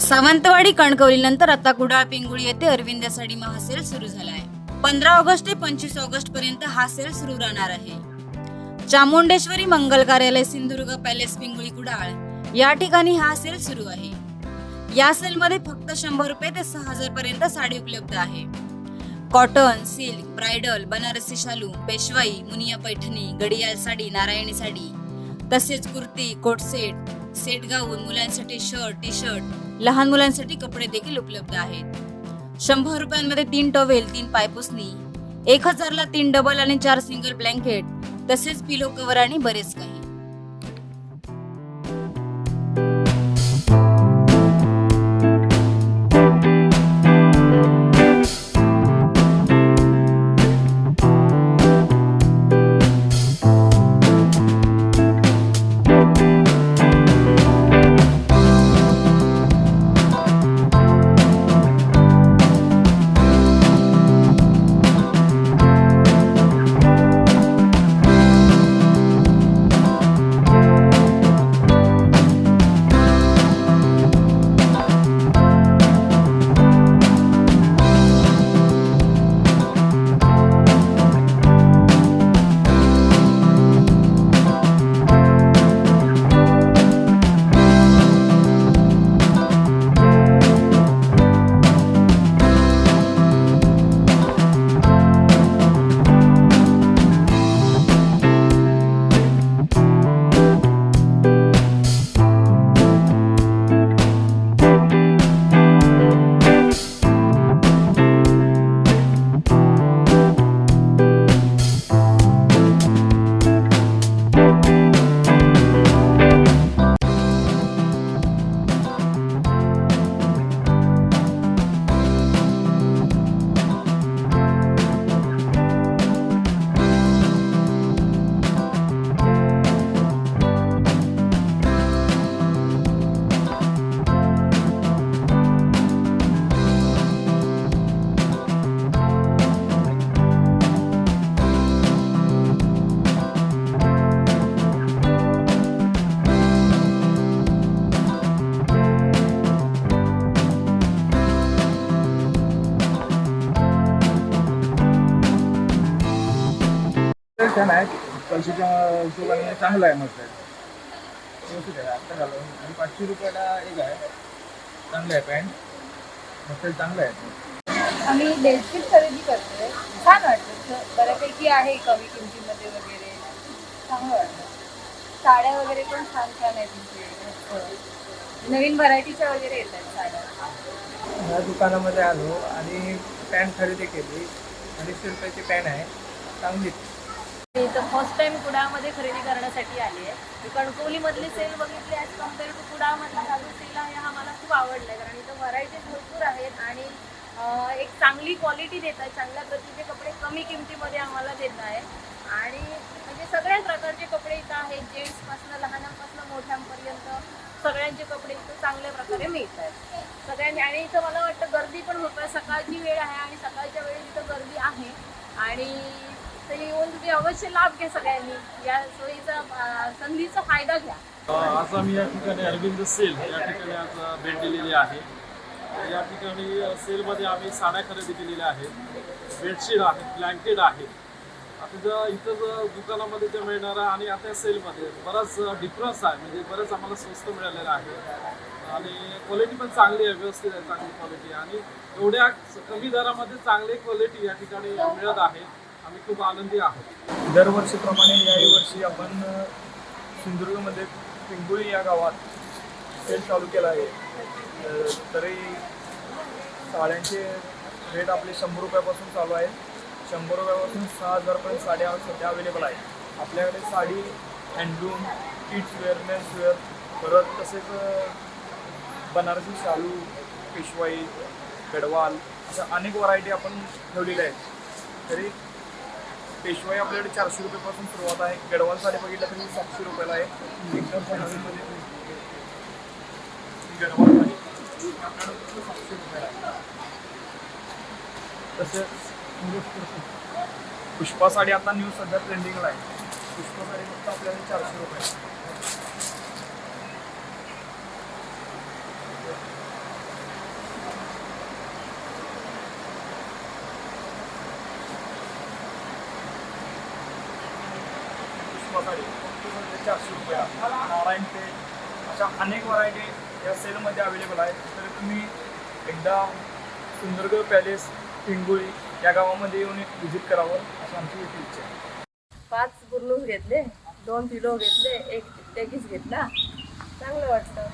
सावंतवाडी कणकवली नंतर आता कुडाळ पिंगुळी येथे अरविंद साडी महासेल सुरू झाला आहे पंधरा ऑगस्ट ते पंचवीस ऑगस्ट पर्यंत हा सेल सुरू राहणार आहे. चामुंडेश्वरी मंगल कार्यालय सिंधुदुर्ग पॅलेस पिंगुळी कुडाळ या ठिकाणी हा सेल सुरू आहे. या सेलमध्ये फक्त शंभर रुपये ते सहा हजार पर्यंत साडी उपलब्ध आहे. कॉटन सिल्क ब्रायडल बनारसी शालू पेशवाई मुनिया पैठणी गडियाल साडी नारायणी साडी तसेच कुर्ती कोटसेट सेट गाऊन मुलांसाठी शर्ट टी शर्ट लहान मुलांसाठी कपडे देखील उपलब्ध आहेत. शंभर रुपयांमध्ये तीन टॉवेल तीन पायपुसणी एक हजारला तीन डबल आणि चार सिंगल ब्लँकेट तसेच पिलो कवर आणि बरेच काही. छान आहे पैशाच्या हिशोबाने चांगलं आहे मग व्यवस्थित आहे आता घालून आणि पाचशे रुपयाला एक आहे. चांगलं आहे पॅन्ट मग चांगलं आहे. आम्ही बेडशीट खरेदी करतोय. छान वाटतं बऱ्यापैकी आहे कमी किमतीमध्ये वगैरे. चांगलं वाटतं साड्या वगैरे पण छान छान आहेत तुमचे. नवीन व्हरायटीच्या वगैरे येत आहेत साड्या. या दुकानामध्ये आलो आणि पॅन्ट खरेदी केली. अडीचशे रुपयाची पॅन्ट आहे. चांगली. मी तर फर्स्ट टाइम कुडाळमध्ये खरेदी करण्यासाठी आली आहे. मी कणकवलीमधले सेल बघितली ॲज कंपेअर टू कुडाळमधला हा जो सेल आहे हा मला खूप आवडला आहे कारण इथं व्हरायटीज भरपूर आहेत आणि एक चांगली क्वालिटी देत आहे चांगल्या प्रतीचे कपडे कमी किमतीमध्ये आम्हाला देत आहे. आणि म्हणजे सगळ्याच प्रकारचे कपडे इथं आहेत. जेंट्सपासनं लहानांपासनं मोठ्यांपर्यंत सगळ्यांचे कपडे इथं चांगल्या प्रकारे मिळत आहेत. सगळ्यांनी आणि इथं मला वाटतं गर्दी पण होत आहे. सकाळची वेळ आहे आणि सकाळच्या वेळेस इथं गर्दी आहे. आणि तर येऊन तुम्ही अवश्य लाभ घ्या सगळ्यांनी. या सोयीचा अं, संधीचा फायदा घ्या. आज आम्ही या ठिकाणी अरविंद सेल या ठिकाणी आज भेट दिलेली आहे. या ठिकाणी सेलमध्ये आम्ही साड्या खरेदी केलेल्या आहेत. बेडशीट आहेत ब्लँकेट आहेत. आता जर इथं जर दुकानामध्ये ते मिळणार आहे आणि आता या सेलमध्ये बराच डिफरन्स आहे. म्हणजे बरंच आम्हाला स्वस्त मिळालेलं आहे. आणि क्वालिटी पण चांगली आहे व्यवस्थित आहे चांगली क्वालिटी आणि एवढ्या कमी दरामध्ये चांगली क्वालिटी या ठिकाणी मिळत आहे. आम्ही खूप आनंदी आहोत. दरवर्षीप्रमाणे याही वर्षी आपण सिंधुदुर्गमध्ये पिंगुळी या गावात सेल चालू केला आहे. तरी साड्यांचे रेट आपले शंभर रुपयापासून चालू आहे. शंभर रुपयापासून सहा हजारपर्यंत साड्या सध्या अवेलेबल आहे आपल्याकडे sari handloom kids wear men's wear परत तसेच बनारसी शालू पेशवाई गडवाल अशा अनेक व्हरायटी आपण ठेवलेल्या आहेत. तरी पेशवाई आपल्याकडे चारशे रुपयापासून सुरुवात आहे. गडवाल साडी बघितलं तरी सातशे रुपयाला आहे. एकदम गडवाल साडी. सातशे रुपयाला आहे. तसेच पुष्पा साडी आता न्यू सध्या ट्रेंडिंगला आहे. पुष्पा साडी फक्त आपल्याला चारशे रुपये सोफासाठी फक्त म्हणजे चारशे रुपये नारायण पेठ अशा अनेक व्हरायटी या सेलमध्ये अवेलेबल आहेत. तर तुम्ही एकदा सुंदरगड पॅलेस पिंगुळी या गावामध्ये येऊन व्हिजिट करावं अशी आमची इच्छा आहे. पाच बुर्लूस घेतले दोन पिलो घेतले एक टेकीस घेतला चांगलं वाटतं.